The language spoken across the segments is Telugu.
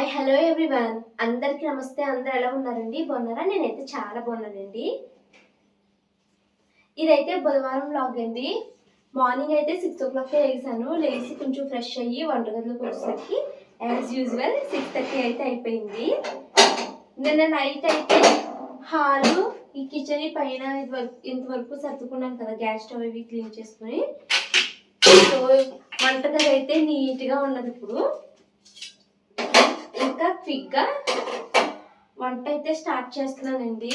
ఐ హలో ఎవ్రీవన్ అందరికీ నమస్తే. అందరు ఎలా ఉన్నారండి? బాగున్నారా? నేనైతే చాలా బాగున్నానండి. ఇదైతే బుధవారం లాగ్ అండి. మార్నింగ్ అయితే సిక్స్ ఓ క్లాక్ లేసాను లేచి కొంచెం ఫ్రెష్ అయ్యి వంటగదిలోకి వచ్చేసరికి యాజ్ యూజువల్ సిక్స్ థర్టీ అయితే అయిపోయింది. నిన్న నైట్ అయితే హాలు ఈ కిచెన్ పైన ఇంతవరకు సర్దుకున్నాను కదా గ్యాస్ స్టవ్ ఇవి క్లీన్ చేసుకుని. సో వంటగది అయితే నీట్గా ఉన్నది ఇప్పుడు. ఇంకా క్విక్గా వంట అయితే స్టార్ట్ చేస్తున్నానండి.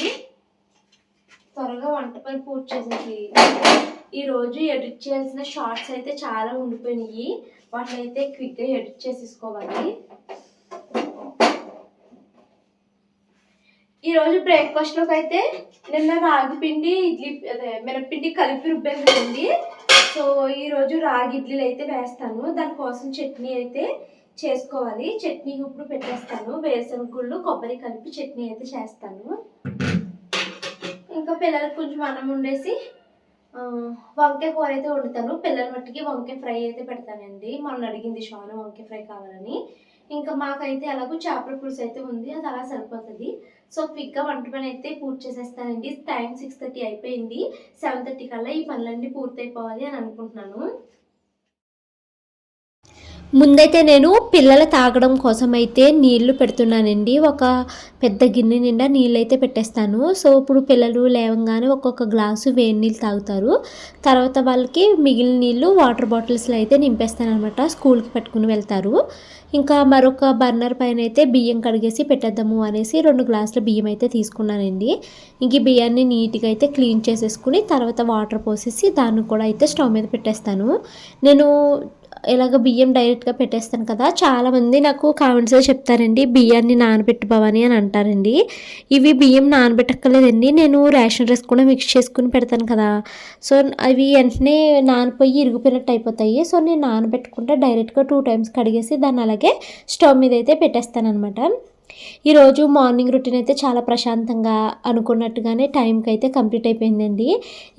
త్వరగా వంట పని పూర్తి చేసేసి ఈరోజు ఎడిట్ చేయాల్సిన షార్ట్స్ అయితే చాలా ఉండిపోయినాయి. వాటిని అయితే క్విక్గా ఎడిట్ చేసేసుకోవాలి. ఈరోజు బ్రేక్ఫాస్ట్లోకి అయితే నిన్న రాగి పిండి ఇడ్లీ అదే మినప్పిండి కలిపి రుబ్బాను కదండి. సో ఈరోజు రాగి ఇడ్లీలు అయితే వేస్తాను. దానికోసం చట్నీ అయితే చేసుకోవాలి. చట్నీ ఇప్పుడు పెట్టేస్తాను. వేరుశనగ గుళ్ళు కొబ్బరి కలిపి చట్నీ అయితే చేస్తాను. ఇంకా పిల్లలకు కొంచెం అన్నం ఉండేసి వంకాయ కూర అయితే వండుతాను. పిల్లల మట్టికి వంకాయ ఫ్రై అయితే పెడతానండి. మొన్న అడిగింది షాను వంకాయ ఫ్రై కావాలని. ఇంకా మాకైతే ఎలాగో చేపల పులుసు అయితే ఉంది. అది అలా సరిపోతుంది. సో క్విక్గా వంట పని అయితే పూర్తి చేసేస్తానండి. టైం సిక్స్ థర్టీ అయిపోయింది. సెవెన్ థర్టీ కల్లా ఈ పనులన్నీ పూర్తయిపోవాలి అని అనుకుంటున్నాను. ముందైతే నేను పిల్లల తాగడం కోసం అయితే నీళ్ళు పెడుతున్నానండి. ఒక పెద్ద గిన్నె నిండా నీళ్ళు అయితే పెట్టేస్తాను. సో ఇప్పుడు పిల్లలు లేవంగానే ఒక్కొక్క గ్లాసు వేడి నీళ్ళు తాగుతారు. తర్వాత వాళ్ళకి మిగిలిన నీళ్ళు వాటర్ బాటిల్స్లో అయితే నింపేస్తాను అనమాట స్కూల్కి పెట్టుకుని వెళ్తారు. ఇంకా మరొక బర్నర్ పైన అయితే బియ్యం కడిగేసి పెట్టేద్దాము అనేసి రెండు గ్లాసుల బియ్యం అయితే తీసుకున్నానండి. ఇంక ఈ బియ్యాన్ని నీట్గా అయితే క్లీన్ చేసేసుకుని తర్వాత వాటర్ పోసేసి దాన్ని కూడా అయితే స్టవ్ మీద పెట్టేస్తాను. నేను ఇలాగ బియ్యం డైరెక్ట్గా పెట్టేస్తాను కదా చాలామంది నాకు కామెంట్స్లో చెప్తారండి బియ్యాన్ని నానబెట్టు భవాని అని అంటారండి. ఇవి బియ్యం నానబెట్టక్కర్లేదండి నేను రేషన్ రైస్ కూడా మిక్స్ చేసుకుని పెడతాను కదా. సో అవి వెంటనే నానిపోయి ఇరిగిపోయినట్టు అయిపోతాయి. సో నేను నానబెట్టుకుంటే డైరెక్ట్గా టూ టైమ్స్ కడిగేసి దాన్ని అలాగే స్టవ్ మీద అయితే పెట్టేస్తాను అనమాట ఈరోజు మార్నింగ్ రొటీన్ అయితే చాలా ప్రశాంతంగా అనుకున్నట్టుగానే టైంకి అయితే కంప్లీట్ అయిపోయిందండి.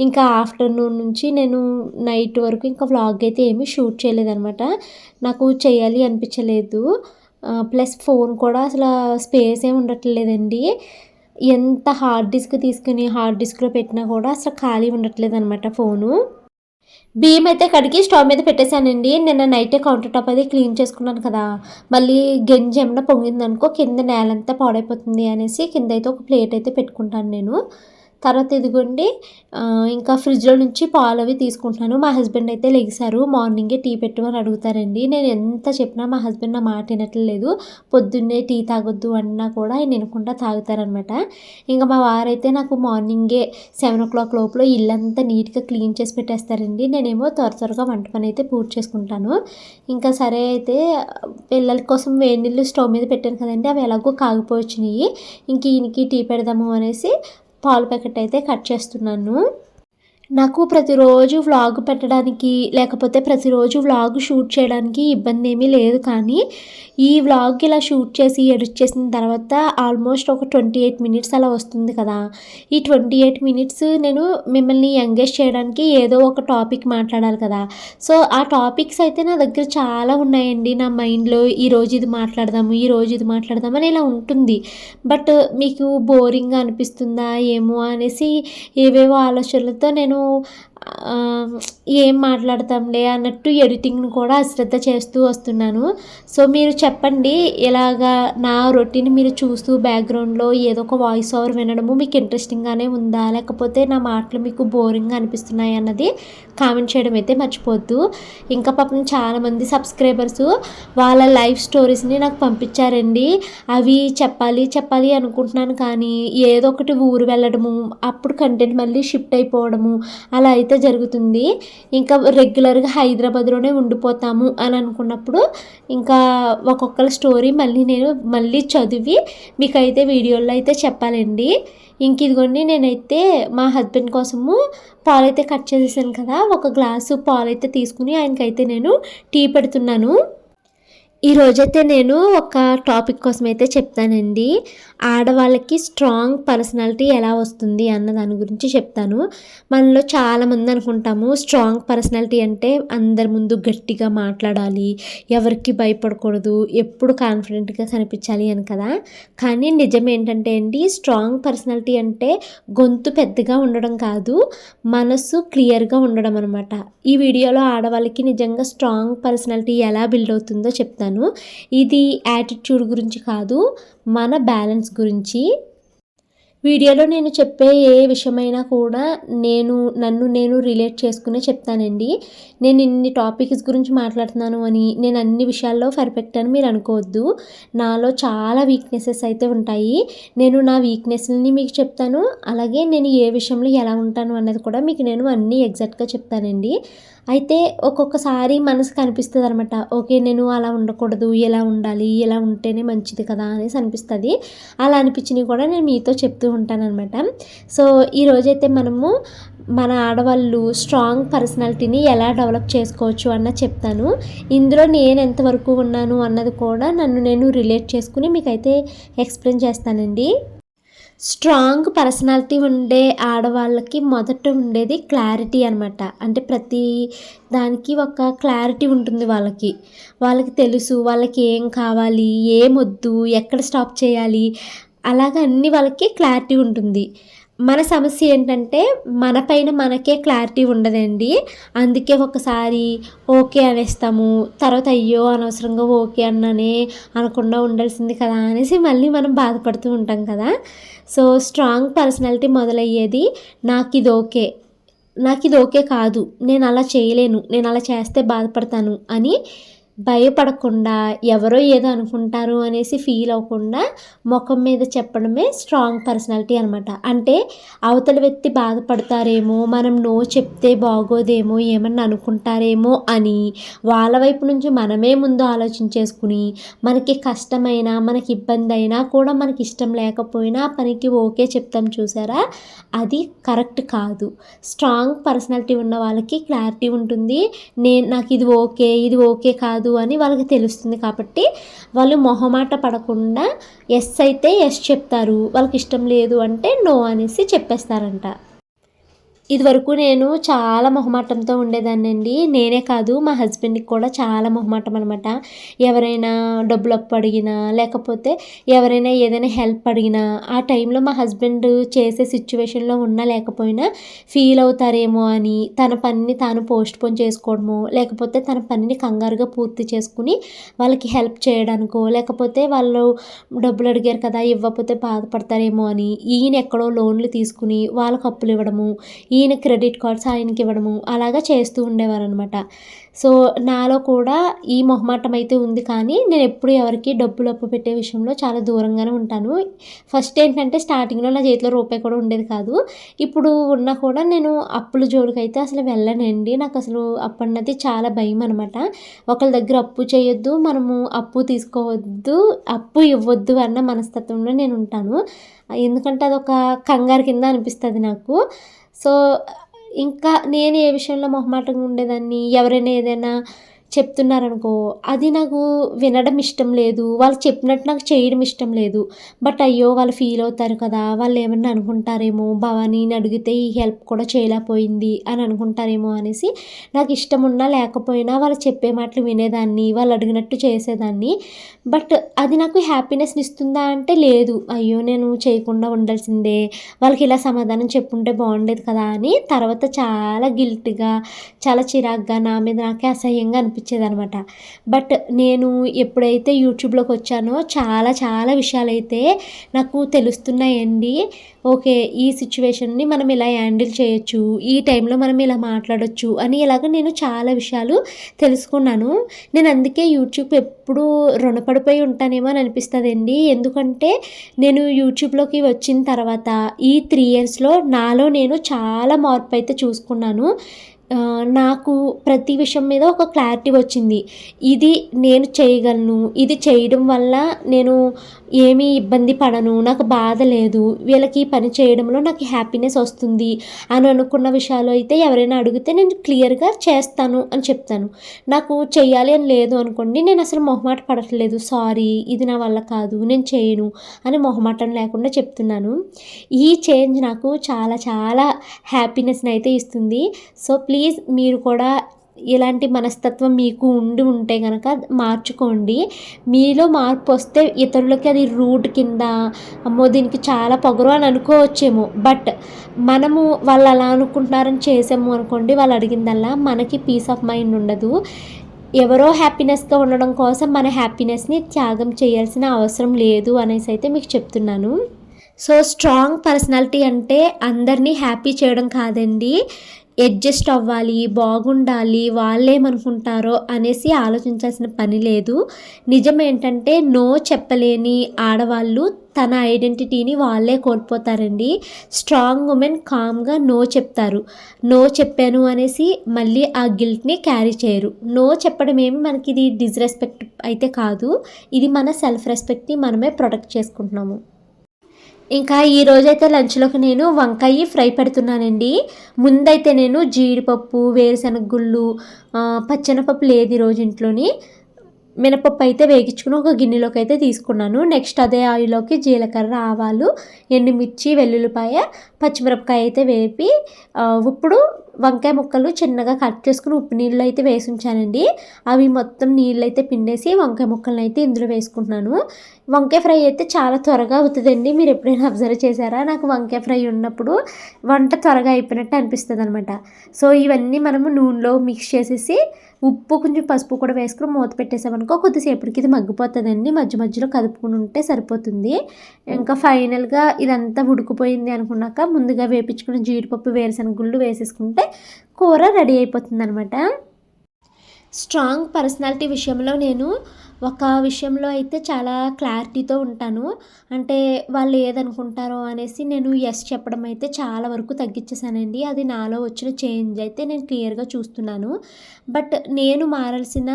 ఇంకా ఆఫ్టర్నూన్ నుంచి నేను నైట్ వరకు ఇంకా వ్లాగ్ అయితే ఏమీ షూట్ చేయలేదనమాట నాకు చేయాలి అనిపించలేదు. ప్లస్ ఫోన్ కూడా అసలు స్పేస్ ఏమి ఉండట్లేదండి. ఎంత హార్డ్ డిస్క్ తీసుకుని హార్డ్ డిస్క్లో పెట్టినా కూడా అసలు ఖాళీ ఉండట్లేదు అనమాట ఫోను. బియ్యం అయితే కడిగి స్టవ్ మీద పెట్టేశానండి. నిన్న నైటే కౌంటర్ టాప్ అది క్లీన్ చేసుకున్నాను కదా. మళ్ళీ గంజి ఏమైనా పొంగిందనుకో కింద నేలంతా పాడైపోతుంది అనేసి కింద అయితే ఒక ప్లేట్ అయితే పెట్టుకుంటాను నేను. తర్వాత ఇదిగోండి ఇంకా ఫ్రిడ్జ్లో నుంచి పాలు అవి తీసుకుంటున్నాను. మా హస్బెండ్ అయితే లెగిసారు. మార్నింగే టీ పెట్టమని అడుగుతారండి. నేను ఎంత చెప్పినా మా హస్బెండ్ నా మాట వినట్లేదు. పొద్దున్నే టీ తాగొద్దు అన్నా కూడా ఆయన వినకుండా తాగుతారనమాట. ఇంకా మా వారైతే నాకు మార్నింగే సెవెన్ ఓ క్లాక్ లోపల ఇల్లంతా నీట్గా క్లీన్ చేసి పెట్టేస్తారండి. నేనేమో త్వర త్వరగా వంట పని అయితే పూర్తి చేసుకుంటాను. ఇంకా సరే అయితే పిల్లల కోసం వేడి నీళ్ళు స్టవ్ మీద పెట్టాను కదండి. అవి ఎలాగో కాగిపోవచ్చినాయి ఇంక ఈయనకి టీ పెడదాము అనేసి పాలు ప్యాకెట్ అయితే కట్ చేస్తున్నాను. నాకు ప్రతిరోజు వ్లాగ్ పెట్టడానికి లేకపోతే ప్రతిరోజు వ్లాగ్ షూట్ చేయడానికి ఇబ్బంది ఏమీ లేదు. కానీ ఈ వ్లాగ్ ఇలా షూట్ చేసి ఎడిట్ చేసిన తర్వాత ఆల్మోస్ట్ ఒక ట్వంటీ ఎయిట్ మినిట్స్ అలా వస్తుంది కదా. ఈ ట్వంటీ ఎయిట్ మినిట్స్ నేను మిమ్మల్ని ఎంగేజ్ చేయడానికి ఏదో ఒక టాపిక్ మాట్లాడాలి కదా. సో ఆ టాపిక్స్ అయితే నా దగ్గర చాలా ఉన్నాయండి. నా మైండ్లో ఈ రోజు ఇది మాట్లాడదాము ఈ రోజు ఇది మాట్లాడదాము అని ఇలా ఉంటుంది. బట్ మీకు బోరింగ్ అనిపిస్తుందా ఏమో అనేసి ఏవేవో ఆలోచనలతో నేను ఆ, ఏం మాట్లాడతాంలే అన్నట్టు ఎడిటింగ్ను కూడా అశ్రద్ధ చేస్తూ వస్తున్నాను. సో మీరు చెప్పండి ఇలాగా నా రొటీన్ మీరు చూస్తూ బ్యాక్గ్రౌండ్లో ఏదో ఒక వాయిస్ ఓవర్ వినడము మీకు ఇంట్రెస్టింగ్గానే ఉందా? లేకపోతే నా మాటలు మీకు బోరింగ్గా అనిపిస్తున్నాయి అన్నది కామెంట్ చేయడం అయితే మర్చిపోద్దు. ఇంకా పాపం చాలామంది సబ్స్క్రైబర్స్ వాళ్ళ లైఫ్ స్టోరీస్ని నాకు పంపించారండి. అవి చెప్పాలి చెప్పాలి అనుకుంటున్నాను కానీ ఏదో ఒకటి ఊరు వెళ్ళడము అప్పుడు కంటెంట్ మళ్ళీ షిఫ్ట్ అయిపోవడము అలా అయితే జరుగుతుంది. ఇంకా రెగ్యులర్గా హైదరాబాద్లోనే ఉండిపోతాము అని అనుకున్నప్పుడు ఇంకా ఒక్కొక్కరి స్టోరీ మళ్ళీ నేను మళ్ళీ చదివి మీకైతే వీడియోలో అయితే చెప్పాలండి. ఇంక ఇదిగోండి నేనైతే మా హస్బెండ్ కోసము పాలైతే కట్ చేసేసాను కదా. ఒక గ్లాసు పాలైతే తీసుకుని ఆయనకైతే నేను టీ పెడుతున్నాను. ఈ రోజైతే నేను ఒక టాపిక్ కోసం అయితే చెప్తానండి. ఆడవాళ్ళకి స్ట్రాంగ్ పర్సనాలిటీ ఎలా వస్తుంది అన్న దాని గురించి చెప్తాను. మనలో చాలామంది అనుకుంటాము స్ట్రాంగ్ పర్సనాలిటీ అంటే అందరి ముందు గట్టిగా మాట్లాడాలి ఎవరికి భయపడకూడదు ఎప్పుడు కాన్ఫిడెంట్గా కనిపించాలి అని కదా. కానీ నిజం ఏంటంటే అండి స్ట్రాంగ్ పర్సనాలిటీ అంటే గొంతు పెద్దగా ఉండడం కాదు మనసు క్లియర్గా ఉండడం అనమాట ఈ వీడియోలో ఆడవాళ్ళకి నిజంగా స్ట్రాంగ్ పర్సనాలిటీ ఎలా బిల్డ్ అవుతుందో చెప్తాను. ఇది యాటిట్యూడ్ గురించి కాదు మన బ్యాలెన్స్ గురించి. వీడియోలో నేను చెప్పే ఏ విషయమైనా కూడా నేను నన్ను నేను రిలేట్ చేసుకునే చెప్తానండి. నేను ఇన్ని టాపిక్స్ గురించి మాట్లాడుతున్నాను అని నేను అన్ని విషయాల్లో పర్ఫెక్ట్ అని మీరు అనుకోవద్దు. నాలో చాలా వీక్నెసెస్ అయితే ఉంటాయి. నేను నా వీక్నెస్ని మీకు చెప్తాను. అలాగే నేను ఏ విషయంలో ఎలా ఉంటాను అన్నది కూడా మీకు నేను అన్నీ ఎగ్జాక్ట్గా చెప్తానండి. అయితే ఒక్కొక్కసారి మనసుకు అనిపిస్తుంది అనమాట ఓకే నేను అలా ఉండకూడదు ఇలా ఉండాలి ఇలా ఉంటేనే మంచిది కదా అనేసి అనిపిస్తుంది. అలా అనిపించినవి కూడా నేను మీతో చెప్తూ ఉంటానన్నమాట. సో ఈరోజైతే మనము మన ఆడవాళ్ళు స్ట్రాంగ్ పర్సనాలిటీని ఎలా డెవలప్ చేసుకోవచ్చు అన్న చెప్తాను. ఇందులో నేను ఎంతవరకు ఉన్నాను అన్నది కూడా నన్ను నేను రిలేట్ చేసుకుని మీకైతే ఎక్స్ప్లెయిన్ చేస్తానండి. స్ట్రాంగ్ పర్సనాలిటీ ఉండే ఆడవాళ్ళకి మొదట ఉండేది క్లారిటీ అనమాట అంటే ప్రతి దానికి ఒక క్లారిటీ ఉంటుంది వాళ్ళకి. వాళ్ళకి తెలుసు వాళ్ళకి ఏం కావాలి ఏం వద్దు ఎక్కడ స్టాప్ చేయాలి అలాగ అన్నీ వాళ్ళకి క్లారిటీ ఉంటుంది. మన సమస్య ఏంటంటే మన పైన మనకే క్లారిటీ ఉండదండి. అందుకే ఒకసారి ఓకే అనేస్తాము తర్వాత అయ్యో అనవసరంగా ఓకే అన్నానే అనకుండా ఉండాల్సింది కదా అనేసి మళ్ళీ మనం బాధపడుతూ ఉంటాం కదా. సో స్ట్రాంగ్ పర్సనాలిటీ మొదలయ్యేది నాకు ఇది ఓకే నాకు ఇది ఓకే కాదు నేను అలా చేయలేను నేను అలా చేస్తే బాధపడతాను అని భయపడకుండా ఎవరో ఏదో అనుకుంటారు అనేసి ఫీల్ అవ్వకుండా ముఖం మీద చెప్పడమే స్ట్రాంగ్ పర్సనాలిటీ అనమాట అంటే అవతల వ్యక్తి బాధపడతారేమో మనం నో చెప్తే బాగోదేమో ఏమన్నా అనుకుంటారేమో అని వాళ్ళ వైపు నుంచి మనమే ముందు ఆలోచించేసుకుని మనకి కష్టమైనా మనకి ఇబ్బంది అయినా కూడా మనకి ఇష్టం లేకపోయినా పనికి ఓకే చెప్తాం చూసారా? అది కరెక్ట్ కాదు. స్ట్రాంగ్ పర్సనాలిటీ ఉన్న వాళ్ళకి క్లారిటీ ఉంటుంది. నేను నాకు ఇది ఓకే ఇది ఓకే కాదు కాదు అని వాళ్ళకి తెలుస్తుంది కాబట్టి వాళ్ళు మొహమాట పడకుండా ఎస్ అయితే ఎస్ చెప్తారు. వాళ్ళకి ఇష్టం లేదు అంటే నో అనేసి చెప్పేస్తారంట. ఇదివరకు నేను చాలా మొహమాటంతో ఉండేదాన్నండి. నేనే కాదు మా హస్బెండ్కి కూడా చాలా మొహమాటం అనమాట ఎవరైనా డబ్బులు అప్పు అడిగినా లేకపోతే ఎవరైనా ఏదైనా హెల్ప్ అడిగినా ఆ టైంలో మా హస్బెండ్ చేసే సిచ్యువేషన్లో ఉన్నా లేకపోయినా ఫీల్ అవుతారేమో అని తన పనిని తాను పోస్ట్ పోన్ చేసుకోవడము లేకపోతే తన పనిని కంగారుగా పూర్తి చేసుకుని వాళ్ళకి హెల్ప్ చేయడానికో లేకపోతే వాళ్ళు డబ్బులు అడిగారు కదా ఇవ్వకపోతే బాధపడతారేమో అని ఈయన ఎక్కడో లోన్లు తీసుకుని వాళ్ళకి అప్పులు ఇవ్వడము ఈయన క్రెడిట్ కార్డ్స్ ఆయనకి ఇవ్వడము అలాగా చేస్తూ ఉండేవారు అనమాట సో నాలో కూడా ఈ మొహమాటం అయితే ఉంది కానీ నేను ఎప్పుడు ఎవరికి డబ్బులు అప్పు పెట్టే విషయంలో చాలా దూరంగానే ఉంటాను. ఫస్ట్ ఏంటంటే స్టార్టింగ్లో నా చేతిలో రూపాయి కూడా ఉండేది కాదు. ఇప్పుడు ఉన్నా కూడా నేను అప్పుల జోలికి అయితే అసలు వెళ్ళనండి. నాకు అసలు అప్పు అన్నది చాలా భయం అనమాట ఒకళ్ళ దగ్గర అప్పు చేయొద్దు మనము అప్పు తీసుకోవద్దు అప్పు ఇవ్వద్దు అన్న మనస్తత్వంలో నేను ఉంటాను. ఎందుకంటే అదొక కంగారు కింద అనిపిస్తుంది నాకు. సో ఇంకా నేను ఏ విషయంలో మొహమాటంగా ఉండేదాన్ని? ఎవరైనా ఏదైనా చెప్తున్నారనుకో అది నాకు వినడం ఇష్టం లేదు. వాళ్ళు చెప్పినట్టు నాకు చేయడం ఇష్టం లేదు. బట్ అయ్యో వాళ్ళు ఫీల్ అవుతారు కదా వాళ్ళు ఏమన్నా అనుకుంటారేమో భవానీని అడిగితే ఈ హెల్ప్ కూడా చేయలేకపోయింది అని అనుకుంటారేమో అనేసి నాకు ఇష్టం ఉన్నా లేకపోయినా వాళ్ళు చెప్పే మాటలు వినేదాన్ని వాళ్ళు అడిగినట్టు చేసేదాన్ని. బట్ అది నాకు హ్యాపీనెస్ని ఇస్తుందా అంటే లేదు. అయ్యో నేను చేయకుండా ఉండాల్సిందే. వాళ్ళకి ఇలా సమాధానం చెప్పుంటే బాగుండేది కదా అని తర్వాత చాలా గిల్ట్గా చాలా చిరాగ్గా నా మీద నాకే అసహ్యంగా అనిపించేది అనమాట బట్ నేను ఎప్పుడైతే యూట్యూబ్లోకి వచ్చానో చాలా చాలా విషయాలైతే నాకు తెలుస్తున్నాయండి. ఓకే ఈ సిచ్యువేషన్ని మనం ఇలా హ్యాండిల్ చేయొచ్చు? ఈ టైంలో మనం ఇలా మాట్లాడొచ్చు? అని ఇలాగ నేను చాలా విషయాలు తెలుసుకున్నాను. నేను అందుకే యూట్యూబ్ ఎప్పుడూ రుణపడిపోయి ఉంటానేమో అని అనిపిస్తుంది అండి ఎందుకంటే నేను యూట్యూబ్లోకి వచ్చిన తర్వాత ఈ త్రీ ఇయర్స్లో నాలో నేను చాలా మార్పు అయితే చూసుకున్నాను. నాకు ప్రతి విషయం మీద ఒక క్లారిటీ వచ్చింది. ఇది నేను చేయగలను ఇది చేయడం వల్ల నేను ఏమీ ఇబ్బంది పడను నాకు బాధ లేదు వీళ్ళకి ఈ పని చేయడంలో నాకు హ్యాపీనెస్ వస్తుంది అని అనుకున్న విషయాలు అయితే ఎవరైనా అడిగితే నేను క్లియర్గా చేస్తాను అని చెప్తాను. నాకు చేయాలి అని లేదు అనుకోండి నేను అసలు మొహమాట పడట్లేదు సారీ ఇది నా వల్ల కాదు నేను చేయను అని మొహమాటం లేకుండా చెప్తున్నాను. ఈ చేంజ్ నాకు చాలా చాలా హ్యాపీనెస్ని అయితే ఇస్తుంది. సో ప్లీజ్ ప్లీజ్ మీరు కూడా ఇలాంటి మనస్తత్వం మీకు ఉండి ఉంటే కనుక మార్చుకోండి. మీలో మార్పు వస్తే ఇతరులకి అది రూట్ కింద అమ్మో దీనికి చాలా పొగరు అని అనుకోవచ్చేమో. బట్ మనము వాళ్ళు అలా అనుకుంటున్నారని చేసాము అనుకోండి వాళ్ళు అడిగిందల్లా మనకి పీస్ ఆఫ్ మైండ్ ఉండదు. ఎవరో హ్యాపీనెస్గా ఉండడం కోసం మన హ్యాపీనెస్ని త్యాగం చేయాల్సిన అవసరం లేదు అనేసి అయితే మీకు చెప్తున్నాను. సో స్ట్రాంగ్ పర్సనాలిటీ అంటే అందరినీ హ్యాపీ చేయడం కాదండి. అడ్జస్ట్ అవ్వాలి బాగుండాలి వాళ్ళేమనుకుంటారో అనేసి ఆలోచించాల్సిన పని లేదు. నిజం ఏంటంటే నో చెప్పలేని ఆడవాళ్ళు తన ఐడెంటిటీని వాళ్ళే కోల్పోతారండి. స్ట్రాంగ్ ఉమెన్ కామ్గా నో చెప్తారు. నో చెప్పాను అనేసి మళ్ళీ ఆ గిల్ట్ని క్యారీ చేయరు. నో చెప్పడం ఏమి మనకి ఇది డిస్రెస్పెక్ట్ అయితే కాదు. ఇది మన సెల్ఫ్ రెస్పెక్ట్ని మనమే ప్రొటెక్ట్ చేసుకుంటున్నాము. ఇంకా ఈ రోజైతే లంచ్లోకి నేను వంకాయ ఫ్రై పెడుతున్నానండి. ముందైతే నేను జీడిపప్పు వేరుశనగ గుళ్ళు పచ్చెనపప్పు లేదు ఈరోజు ఇంట్లోని. మినపప్పు అయితే వేగించుకుని ఒక గిన్నెలోకి అయితే తీసుకున్నాను. నెక్స్ట్ అదే ఆయిల్లోకి జీలకర్ర ఆవాలు ఎండుమిర్చి వెల్లుల్లిపాయ పచ్చిమిరపకాయ అయితే వేపి ఇప్పుడు వంకాయ ముక్కలు చిన్నగా కట్ చేసుకుని ఉప్పు నీళ్ళు అయితే వేసి ఉంచానండి. అవి మొత్తం నీళ్ళు అయితే పిండేసి వంకాయ ముక్కలను అయితే ఇందులో వేసుకుంటున్నాను. వంకాయ ఫ్రై అయితే చాలా త్వరగా అవుతుందండి. మీరు ఎప్పుడైనా అబ్జర్వ్ చేశారా? నాకు వంకాయ ఫ్రై ఉన్నప్పుడు వంట త్వరగా అయిపోయినట్టు అనిపిస్తుంది అనమాట సో ఇవన్నీ మనము నూనెలో మిక్స్ చేసేసి ఉప్పు కొంచెం పసుపు కూడా వేసుకుని మూత పెట్టేసామనుకో కొద్దిసేపటికి ఇది మగ్గిపోతుందండి. మధ్య మధ్యలో కదుపుకుని ఉంటే సరిపోతుంది. ఇంకా ఫైనల్గా ఇదంతా ఉడికిపోయింది అనుకున్నాక ముందుగా వేపించుకున్న జీడిపప్పు వేరుశనగ గుళ్ళు వేసేసుకుంటే కూర రెడీ అయిపోతుంది అనమాట స్ట్రాంగ్ పర్సనాలిటీ విషయంలో నేను ఒక విషయంలో అయితే చాలా క్లారిటీతో ఉంటాను. అంటే వాళ్ళు ఏదనుకుంటారో అనేసి నేను ఎస్ చెప్పడం అయితే చాలా వరకు తగ్గించేసానండి అది నాలో వచ్చిన చేంజ్ అయితే నేను క్లియర్గా చూస్తున్నాను. బట్ నేను మారాల్సిన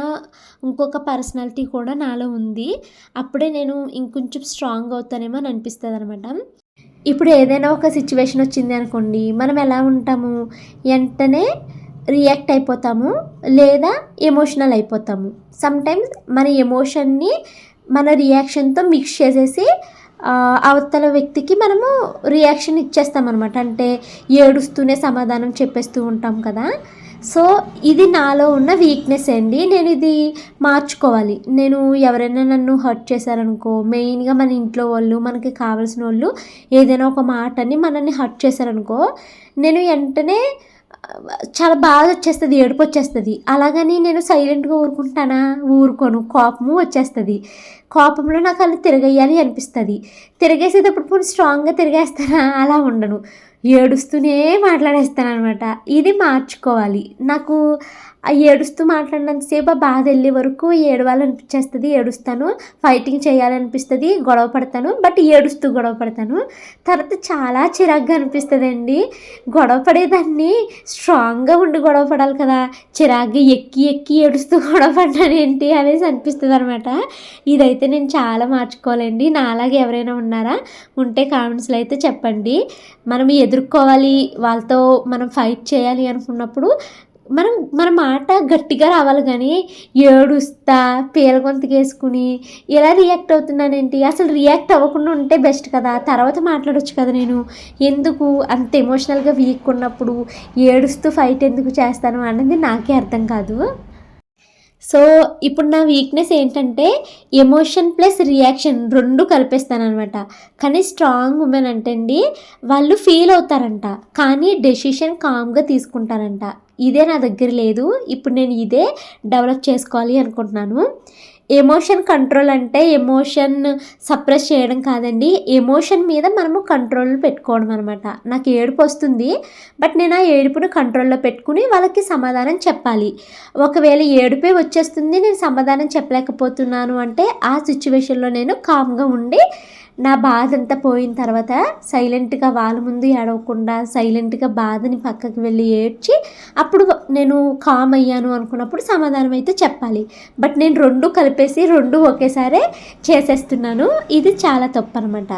ఇంకొక పర్సనాలిటీ కూడా నాలో ఉంది. అప్పుడే నేను ఇంకొంచెం స్ట్రాంగ్ అవుతానేమో అని అనిపిస్తుంది అనమాట ఇప్పుడు ఏదైనా ఒక సిచ్యువేషన్ వచ్చింది అనుకోండి మనం ఎలా ఉంటాము? వెంటనే రియాక్ట్ అయిపోతాము లేదా ఎమోషనల్ అయిపోతాము. సమ్టైమ్స్ మన ఎమోషన్ని మన రియాక్షన్తో మిక్స్ చేసేసి అవతల వ్యక్తికి మనము రియాక్షన్ ఇచ్చేస్తామన్నమాట. అంటే ఏడుస్తూనే సమాధానం చెప్పేస్తూ ఉంటాం కదా. సో ఇది నాలో ఉన్న వీక్నెస్ అండి. నేను ఇది మార్చుకోవాలి. నేను ఎవరైనా నన్ను హర్ట్ చేశారనుకో మెయిన్గా మన ఇంట్లో వాళ్ళు మనకి కావాల్సిన వాళ్ళు ఏదైనా ఒక మాటని మనల్ని హర్ట్ చేశారనుకో నేను వెంటనే చాలా బాధ వచ్చేస్తుంది ఏడుపు వచ్చేస్తుంది. అలాగని నేను సైలెంట్గా ఊరుకుంటానా? ఊరుకోను. కోపము వచ్చేస్తుంది. కోపంలో నాకు అలా తిరగేయాలి అనిపిస్తుంది. తిరిగేసేటప్పుడు పోనీ స్ట్రాంగ్గా తిరిగేస్తానా? అలా ఉండను. ఏడుస్తూనే మాట్లాడేస్తాను అనమాట ఇది మార్చుకోవాలి. నాకు ఏడుస్తూ మాట్లాడినంతసేపు ఆ బాధ వెళ్ళే వరకు ఏడవాలనిపించేస్తుంది ఏడుస్తాను ఫైటింగ్ చేయాలనిపిస్తుంది గొడవ పడతాను బట్ ఏడుస్తూ గొడవ పడతాను. తర్వాత చాలా చిరాగ్గా అనిపిస్తుంది అండి గొడవ పడేదాన్ని స్ట్రాంగ్గా ఉండి గొడవ పడాలి కదా చిరాగ్గా ఎక్కి ఎక్కి ఏడుస్తూ గొడవ పడ్డాను ఏంటి అనేసి అనిపిస్తుంది అనమాట ఇదైతే నేను చాలా మార్చుకోవాలండి. నాలాగే ఎవరైనా ఉన్నారా? ఉంటే కామెంట్స్లో అయితే చెప్పండి. మనం ఎదుర్కోవాలి వాళ్ళతో మనం ఫైట్ చేయాలి అనుకున్నప్పుడు మనం మన మాట గట్టిగా రావాలి కానీ ఏడుస్తా పీల గొంతుకేసుకుని ఎలా రియాక్ట్ అవుతున్నానేంటి? అసలు రియాక్ట్ అవ్వకుండా ఉంటే బెస్ట్ కదా? తర్వాత మాట్లాడొచ్చు కదా నేను? ఎందుకు అంత ఎమోషనల్గా వీక్ ఉన్నప్పుడు ఏడుస్తూ ఫైట్ ఎందుకు చేస్తాను అన్నది నాకే అర్థం కాదు. సో ఇప్పుడు నా వీక్నెస్ ఏంటంటే ఎమోషన్ ప్లస్ రియాక్షన్ రెండు కలిపేస్తాను అనమాట కానీ స్ట్రాంగ్ ఉమెన్ అంటే అండి వాళ్ళు ఫీల్ అవుతారంట. కానీ డెసిషన్ కామ్గా తీసుకుంటారంట. ఇదే నా దగ్గర లేదు. ఇప్పుడు నేను ఇదే డెవలప్ చేసుకోవాలి అనుకుంటున్నాను. ఎమోషన్ కంట్రోల్ అంటే ఎమోషన్ సప్రెస్ చేయడం కాదండి. ఎమోషన్ మీద మనము కంట్రోల్ పెట్టుకోవడం అనమాట నాకు ఏడుపు వస్తుంది బట్ నేను ఆ ఏడుపును కంట్రోల్లో పెట్టుకుని వాళ్ళకి సమాధానం చెప్పాలి. ఒకవేళ ఏడుపే వచ్చేస్తుంది నేను సమాధానం చెప్పలేకపోతున్నాను అంటే ఆ సిచ్యువేషన్లో నేను కామ్గా ఉండి నా బాధ అంతా పోయిన తర్వాత సైలెంట్గా వాళ్ళ ముందు ఏడవకుండా సైలెంట్గా బాధని పక్కకి వెళ్ళి ఏడ్చి అప్పుడు నేను కామ్ అయ్యాను అనుకున్నప్పుడు సమాధానం అయితే చెప్పాలి. బట్ నేను రెండు కలిపేసి రెండు ఒకేసారి చేసేస్తున్నాను. ఇది చాలా తప్పు అనమాట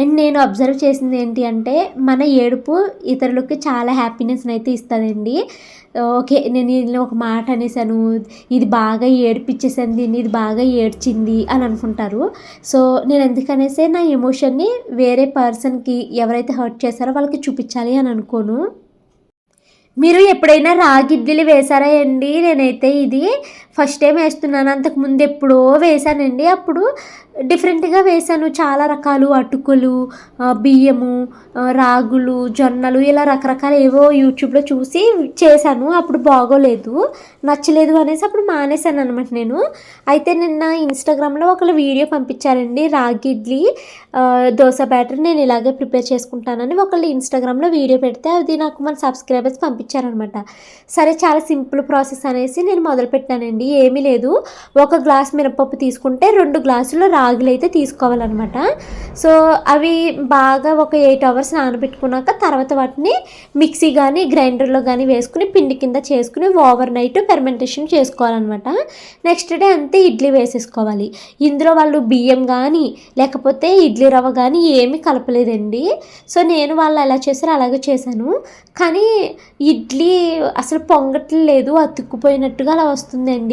అండ్ నేను అబ్జర్వ్ చేసింది ఏంటి అంటే మన ఏడుపు ఇతరులకి చాలా హ్యాపీనెస్ని అయితే ఇస్తుందండి. ఓకే నేను ఇలా ఒక మాట అనేసాను ఇది బాగా ఏడిపించేసాను దీన్ని ఇది బాగా ఏడ్చింది అని అనుకుంటారు. సో నేను ఎందుకనేసే నా ఎమోషన్ని వేరే పర్సన్కి ఎవరైతే హర్ట్ చేశారో వాళ్ళకి చూపించాలి అని అనుకోను. మీరు ఎప్పుడైనా రాగిడ్లీలు వేసారా అండి? నేనైతే ఇది ఫస్ట్ టైం వేస్తున్నాను. అంతకుముందు ఎప్పుడో వేసానండి అప్పుడు డిఫరెంట్గా వేసాను చాలా రకాలు అటుకులు బియ్యము రాగులు జొన్నలు ఇలా రకరకాల ఏవో యూట్యూబ్లో చూసి చేశాను. అప్పుడు బాగోలేదు. నచ్చలేదు అనేసి అప్పుడు మానేశాను అనమాట నేను. అయితే నిన్న ఇన్స్టాగ్రామ్లో ఒకళ్ళు వీడియో పంపించారండి. రాగి ఇడ్లీ దోశ బ్యాటర్ నేను ఇలాగే ప్రిపేర్ చేసుకుంటానని ఒకళ్ళు ఇన్స్టాగ్రామ్లో వీడియో పెడితే అది నాకు మన సబ్స్క్రైబర్స్ పంపించారనమాట సరే చాలా సింపుల్ ప్రాసెస్ అనేసి నేను మొదలుపెట్టానండి. ఏమీ లేదు. ఒక గ్లాస్ మినపప్పు తీసుకుంటే రెండు గ్లాసులు రాగులు అయితే తీసుకోవాలన్నమాట. సో అవి బాగా ఒక ఎయిట్ అవర్స్ నానబెట్టుకున్నాక తర్వాత వాటిని మిక్సీ కానీ గ్రైండర్లో కానీ వేసుకుని పిండి కింద చేసుకుని ఓవర్ నైట్ ఫెర్మెంటేషన్ చేసుకోవాలన్నమాట. నెక్స్ట్ డే అంతే ఇడ్లీ వేసేసుకోవాలి. ఇందులో వాళ్ళు బియ్యం కానీ లేకపోతే ఇడ్లీ రవ్వ కానీ ఏమీ కలపలేదండి. సో నేను వాళ్ళు ఎలా చేశారో అలాగే చేశాను. కానీ ఇడ్లీ అసలు పొంగట్లేదు అతుక్కుపోయినట్టుగా అలా వస్తుందండి.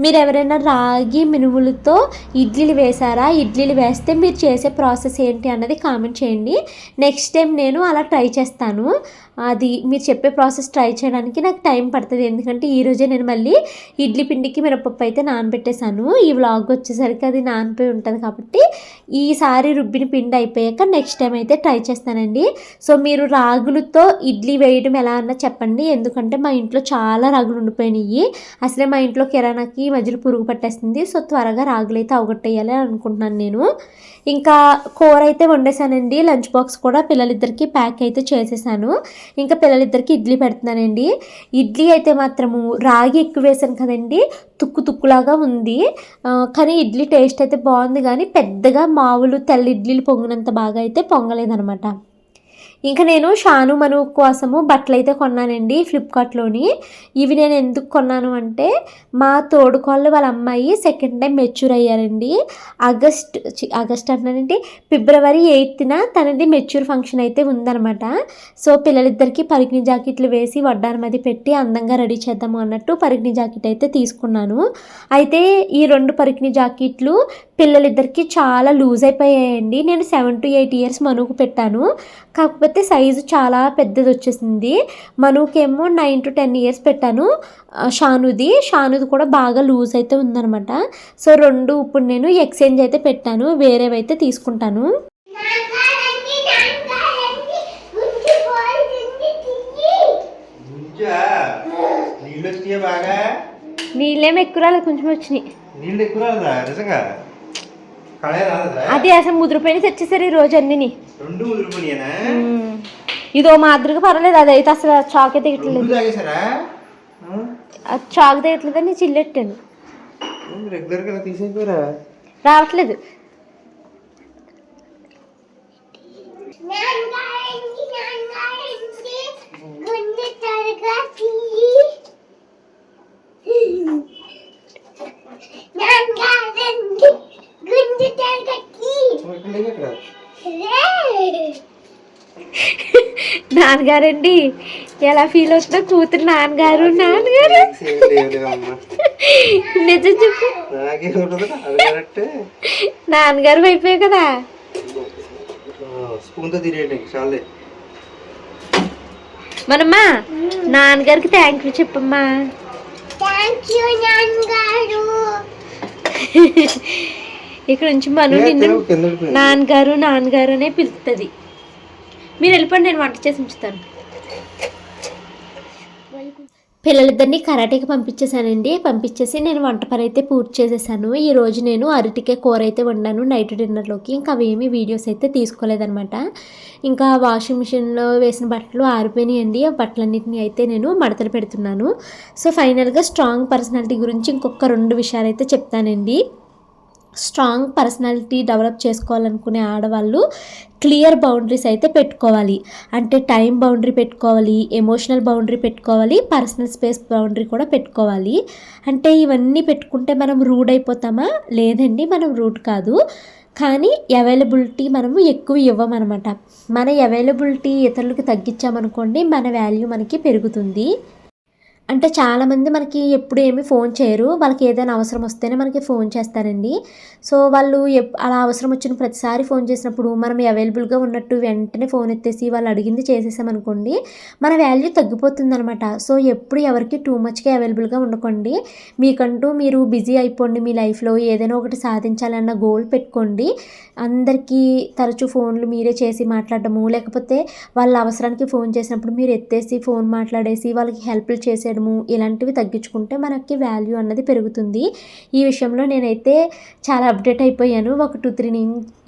మీరు ఎవరైనా రాగి మినుములతో ఇడ్లీలు వేశారా? ఇడ్లీలు వేస్తే మీరు చేసే ప్రాసెస్ ఏంటి అన్నది కామెంట్ చేయండి. నెక్స్ట్ టైం నేను అలా ట్రై చేస్తాను. అది మీరు చెప్పే ప్రాసెస్ ట్రై చేయడానికి నాకు టైం పడుతుంది. ఎందుకంటే ఈరోజే నేను మళ్ళీ ఇడ్లీ పిండికి మిరపప్పు అయితే నానబెట్టేశాను. ఈ వ్లాగ్ వచ్చేసరికి అది నానిపోయి ఉంటుంది కాబట్టి ఈసారి రుబ్బిన పిండి అయిపోయాక నెక్స్ట్ టైం అయితే ట్రై చేస్తానండి. సో మీరు రాగులతో ఇడ్లీ వేయడం ఎలా అన్నా చెప్పండి. ఎందుకంటే మా ఇంట్లో చాలా రాగులు ఉండిపోయినాయి. అసలే మా ఇంట్లో కిరాణాకి మధ్యలో పురుగు పట్టేస్తుంది సో త్వరగా రాగులు అయితే అవగొట్టేయాలి అనుకుంటున్నాను నేను. ఇంకా కూర అయితే వండేసానండి లంచ్ బాక్స్ కూడా పిల్లలిద్దరికి ప్యాక్ అయితే చేసేసాను ఇంకా పిల్లలిద్దరికి ఇడ్లీ పెడుతున్నానండి. ఇడ్లీ అయితే మాత్రము రాగి ఎక్కువ వేసాను కదండి. తుక్కు తుక్కులాగా ఉంది. కానీ ఇడ్లీ టేస్ట్ అయితే బాగుంది. కానీ పెద్దగా మామూలు తెల్ల ఇడ్లీలు పొంగినంత బాగా అయితే పొంగలేదనమాట ఇంకా నేను షాను మను కోసము బట్టలు అయితే కొన్నానండి ఫ్లిప్కార్ట్లోని ఇవి నేను ఎందుకు కొన్నాను అంటే మా తోడుకోళ్ళు వాళ్ళ అమ్మాయి సెకండ్ టైం మెచ్యూర్ అయ్యారండి. ఆగస్ట్ ఆగస్ట్ అంటున్నానండి. ఫిబ్రవరి ఎయిత్న తనది మెచ్యూర్ ఫంక్షన్ అయితే ఉందన్నమాట. సో పిల్లలిద్దరికి పరిగిణి జాకెట్లు వేసి వడ్డానం అది పెట్టి అందంగా రెడీ చేద్దాము అన్నట్టు పరిగిణి జాకెట్ అయితే తీసుకున్నాను. అయితే ఈ రెండు పరిగిణి జాకెట్లు పిల్లలిద్దరికి చాలా లూజ్ అయిపోయాయండి. నేను సెవెన్ టు ఎయిట్ ఇయర్స్ మనుకు పెట్టాను. కాకపోతే సైజు చాలా పెద్దది వచ్చేసింది మనుకేమో నైన్ టు టెన్ ఇయర్స్ పెట్టాను. షానుది. షానుది కూడా బాగా లూజ్ అయితే ఉందనమాట సో రెండు ఇప్పుడు నేను ఎక్స్చేంజ్ అయితే పెట్టాను. వేరేవైతే తీసుకుంటాను. నీళ్ళేమి ఎక్కువ రాలేదు కొంచెం వచ్చినాయి. నీళ్ళు ఎక్కువ రాదా నిజంగా? అది అసలు ముదిరిపోయిన తెచ్చేసారు ఈ రోజు ఉదిరిపోయినా ఇదో మాదిరిగా పర్వాలేదు అదైతే అసలు చాక్ దిగట్లేదు అది చాక్ దిగట్లేదని చిల్లెట్టాను. రెగ్యులర్గా తీసేపోయారా రావట్లేదు. నాన్నగారండి. ఎలా ఫీల్ అవుతుందో కూతురు నాన్నగారు నాన్నగారు. నిజం చెప్పు. నాన్నగారు అయిపోయావు కదా. మనమ్మా నాన్నగారికి థ్యాంక్ యూ చెప్పమ్మా. ఇక్కడ నుంచి మనం నిన్ను. నాన్నగారు నాన్నగారు అనే పిలుస్తుంది మీరు వెళ్ళిపోండి నేను వంట చేసి ఉంచుతాను. పిల్లలిద్దరిని కరాటేకి పంపించేశానండి. పంపించేసి నేను వంట పని అయితే పూర్తి చేసేసాను. ఈరోజు నేను అరటికే కూర అయితే వండాను నైట్ డిన్నర్లోకి. ఇంకా అవేమి వీడియోస్ అయితే తీసుకోలేదనమాట ఇంకా వాషింగ్ మిషన్లో వేసిన బట్టలు ఆరిపోయినాయండి. ఆ బట్టలన్నింటినీ అయితే నేను మడతలు పెడుతున్నాను. సో ఫైనల్గా స్ట్రాంగ్ పర్సనాలిటీ గురించి ఇంకొక రెండు విషయాలు అయితే చెప్తానండి. స్ట్రాంగ్ పర్సనాలిటీ డెవలప్ చేసుకోవాలనుకునే ఆడవాళ్ళు క్లియర్ బౌండరీస్ అయితే పెట్టుకోవాలి. అంటే టైం బౌండరీ పెట్టుకోవాలి ఎమోషనల్ బౌండరీ పెట్టుకోవాలి పర్సనల్ స్పేస్ బౌండరీ కూడా పెట్టుకోవాలి. అంటే ఇవన్నీ పెట్టుకుంటే మనం రూడ్ అయిపోతామా? లేదండి మనం రూడ్ కాదు. కానీ అవైలబిలిటీ మనము ఎక్కువ ఇవ్వమన్నమాట మన అవైలబిలిటీ ఇతరులకు తగ్గించామనుకోండి మన వాల్యూ మనకి పెరుగుతుంది. అంటే చాలామంది మనకి ఎప్పుడు ఏమి ఫోన్ చేయరు. వాళ్ళకి ఏదైనా అవసరం వస్తేనే మనకి ఫోన్ చేస్తారండి. సో వాళ్ళు ఎప్ అలా అవసరం వచ్చిన ప్రతిసారి ఫోన్ చేసినప్పుడు మనం అవైలబుల్గా ఉన్నట్టు వెంటనే ఫోన్ ఎత్తేసి వాళ్ళు అడిగింది చేసేసామనుకోండి మన వాల్యూ తగ్గిపోతుంది అనమాట సో ఎప్పుడు ఎవరికి టూ మచ్గా అవైలబుల్గా ఉండకండి. మీకంటూ మీరు బిజీ అయిపోండి మీ లైఫ్లో. ఏదైనా ఒకటి సాధించాలన్న గోల్ పెట్టుకోండి. అందరికీ తరచూ ఫోన్లు మీరే చేసి మాట్లాడటము లేకపోతే వాళ్ళ అవసరానికి ఫోన్ చేసినప్పుడు మీరు ఎత్తేసి ఫోన్ మాట్లాడేసి వాళ్ళకి హెల్ప్లు చేసేయడము ఇలాంటివి తగ్గించుకుంటే మనకి వాల్యూ అన్నది పెరుగుతుంది. ఈ విషయంలో నేనైతే చాలా అప్డేట్ అయిపోయాను. ఒక టూ త్రీ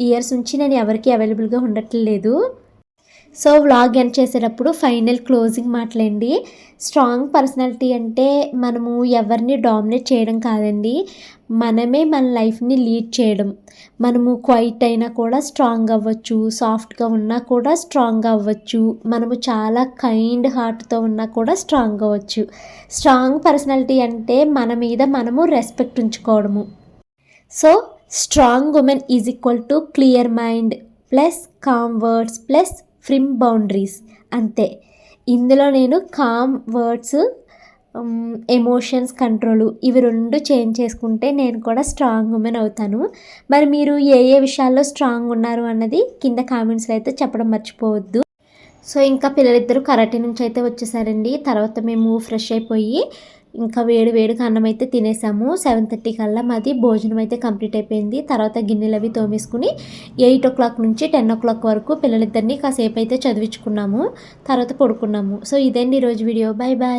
ఇయర్స్ నుంచి నేను ఎవరికి అవైలబుల్గా ఉండట్లేదు. సో వ్లాగ్ ఎండ్ చేసేటప్పుడు ఫైనల్ క్లోజింగ్ మాటలండి. స్ట్రాంగ్ పర్సనాలిటీ అంటే మనము ఎవరిని డామినేట్ చేయడం కాదండి. మనమే మన లైఫ్ని లీడ్ చేయడం. మనము క్వైట్ అయినా కూడా స్ట్రాంగ్ అవ్వచ్చు సాఫ్ట్గా ఉన్నా కూడా స్ట్రాంగ్ అవ్వచ్చు. మనము చాలా కైండ్ హార్ట్తో ఉన్నా కూడా స్ట్రాంగ్ అవ్వచ్చు. స్ట్రాంగ్ పర్సనాలిటీ అంటే మన మీద మనము respect ఉంచుకోవడము. So strong women is equal to clear mind plus calm words plus firm boundaries అంతే. ఇందులో నేను కామ్ వర్డ్స్ ఎమోషన్స్ కంట్రోలు ఇవి రెండు చేంజ్ చేసుకుంటే నేను కూడా స్ట్రాంగ్ ఉమెన్ అవుతాను. మరి మీరు ఏ ఏ విషయాల్లో స్ట్రాంగ్ ఉన్నారు అన్నది కింద కామెంట్స్లో అయితే చెప్పడం మర్చిపోవద్దు. సో ఇంకా పిల్లలిద్దరూ కరాటే నుంచి అయితే వచ్చేసారండి. తర్వాత మేము ఫ్రెష్ అయిపోయి ఇంకా వేడి వేడిగా అన్నం అయితే తినేసాము. సెవెన్ థర్టీ కల్లా మాది భోజనం అయితే కంప్లీట్ అయిపోయింది. తర్వాత గిన్నెలు అవి తోమేసుకుని ఎయిట్ ఓ క్లాక్ నుంచి టెన్ ఓ క్లాక్ వరకు పిల్లలిద్దరిని కాసేపు అయితే చదివించుకున్నాము. తర్వాత పడుకున్నాము. సో ఇదండి ఈరోజు వీడియో బాయ్ బాయ్